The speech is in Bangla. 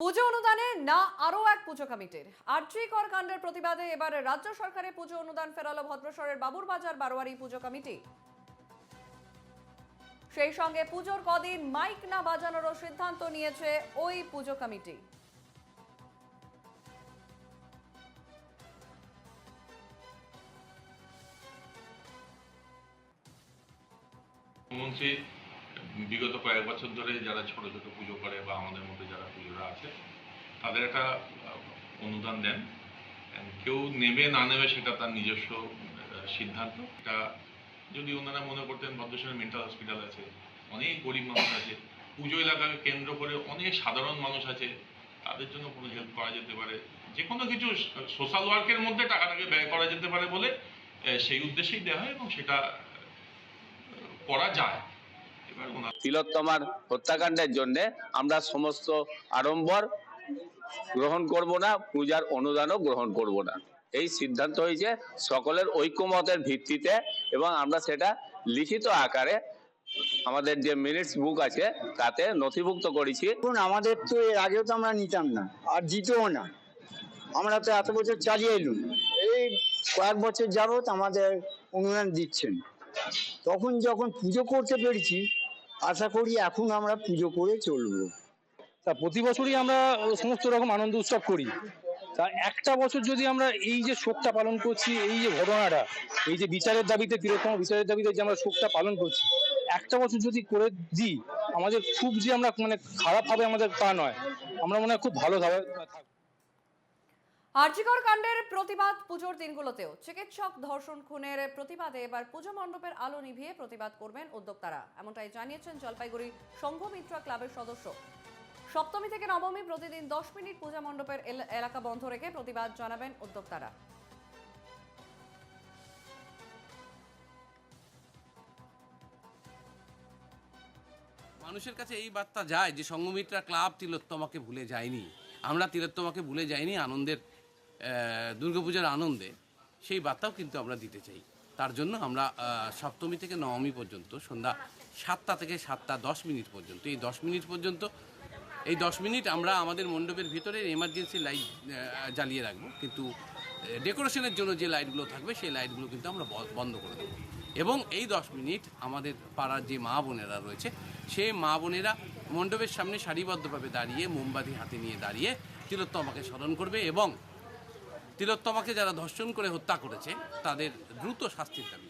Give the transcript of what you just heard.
পুজো অনুদানে না আরও এক পুজো কমিটির। আর্চি কর কাণ্ডের প্রতিবাদে এবার রাজ্য সরকারের পুজো অনুদান ফেরালো ভদ্রশরের বাবুরবাজার বারোয়ারি পুজো কমিটি। সেই সঙ্গে পুজোর কদিন মাইক না বাজানোরও সিদ্ধান্ত নিয়েছে ওই পুজো কমিটি। মুখ্যমন্ত্রী বিগত কয়েক বছর ধরে যারা ছোট ছোট পুজো করে বা আমাদের মধ্যে যারা পুজোরা আছে তাদের একটা অনুদান দেন। কেউ নেবে, না নেবে, সেটা তার নিজস্ব সিদ্ধান্ত। এটা যদি ওনারা মনে করতেন ভদ্রেশ্বরের মেন্টাল হসপিটাল আছে, অনেক গরিব মানুষ আছে, পুজো এলাকাকে কেন্দ্র করে অনেক সাধারণ মানুষ আছে, তাদের জন্য কোনো হেল্প করা যেতে পারে। যে কোনো কিছু সোশ্যাল ওয়ার্কের মধ্যে টাকাটাকে ব্যয় করা যেতে পারে বলে সেই উদ্দেশ্যেই দেওয়া হয় এবং সেটা করা যায়। তিলোত্তমার হত্যাকাণ্ডের জন্য আমরা সমস্ত আড়ম্বর গ্রহণ করব না, পূজার অনুদানও গ্রহণ করব না। এই সিদ্ধান্ত হয়েছে সকলের ঐক্যমতের ভিত্তিতে এবং আমরা সেটা লিখিত আকারে আমাদের যে মিনিটস বুক আছে তাতে নথিভুক্ত করেছি। আমাদের তো এর আগেও তো আমরা নিতাম না, আর দিতেও না। আমরা তো এত বছর চালিয়ে এলুম। এই কয়েক বছর যাবত আমাদের অনুদান দিচ্ছেন। তখন যখন পুজো করতে পেরেছি, আশা করি এখন আমরা পুজো করে চলবো। তা প্রতি বছরই আমরা সমস্ত রকম আনন্দ উৎসব করি। তা একটা বছর যদি আমরা এই যে শোকটা পালন করছি, এই যে ঘটনাটা, এই যে বিচারের দাবিতে তিরোত্তম বিচারের দাবিতে যে আমরা শোকটা পালন করছি, একটা বছর যদি করে দিই, আমাদের খুব যে আমরা মানে খারাপ হবে আমাদের তা নয়। আমরা মনে হয় খুব ভালো ভাবে আর্জিকর কাণ্ডের প্রতিবাদ পুজোর দিনগুলোতেও। চিকিৎসক ধর্ষণ খুনের প্রতিবাদে এবার পুজো মণ্ডপের আলো নিভিয়ে প্রতিবাদ করবেন উদ্যোক্তারা। এমনটাই জানিয়েছেন জলপাইগুড়ি সংঘমিত্রা ক্লাবের সদস্য সপ্তমী থেকে নবমী প্রতিদিন দশ মিনিট পূজা মণ্ডপের এল- এলাকা বন্ধ রেখে প্রতিবাদ জানাবেন উদ্যোক্তারা। মানুষের কাছে এই বার্তা যায় যে সঙ্গমিত্রা ক্লাব তিলোত্তমাকে ভুলে যায়নি। আমরা তিলোত্তমাকে ভুলে যাইনি আনন্দের দুর্গাপূজার আনন্দে। সেই বার্তাও কিন্তু আমরা দিতে চাই। তার জন্য আমরা সপ্তমী থেকে নবমী পর্যন্ত সন্ধ্যা সাতটা থেকে সাতটা দশ মিনিট পর্যন্ত, এই দশ মিনিট পর্যন্ত এই দশ মিনিট আমরা আমাদের মণ্ডপের ভিতরে এমার্জেন্সি লাইট জ্বালিয়ে রাখব কিন্তু ডেকোরেশনের জন্য যে লাইটগুলো থাকবে, সেই লাইটগুলো কিন্তু আমরা বন্ধ করে দেবো এবং এই দশ মিনিট আমাদের পাড়ার যে মা বোনেরা রয়েছে, সেই মা বোনেরা মণ্ডপের সামনে সারিবদ্ধভাবে দাঁড়িয়ে, মোমবাতি হাতে নিয়ে দাঁড়িয়ে তিলোত্তমাকে স্মরণ করবে এবং তিলোত্তমাকে যারা ধর্ষণ করে হত্যা করেছে, তাদের দ্রুত শাস্তির দাবি।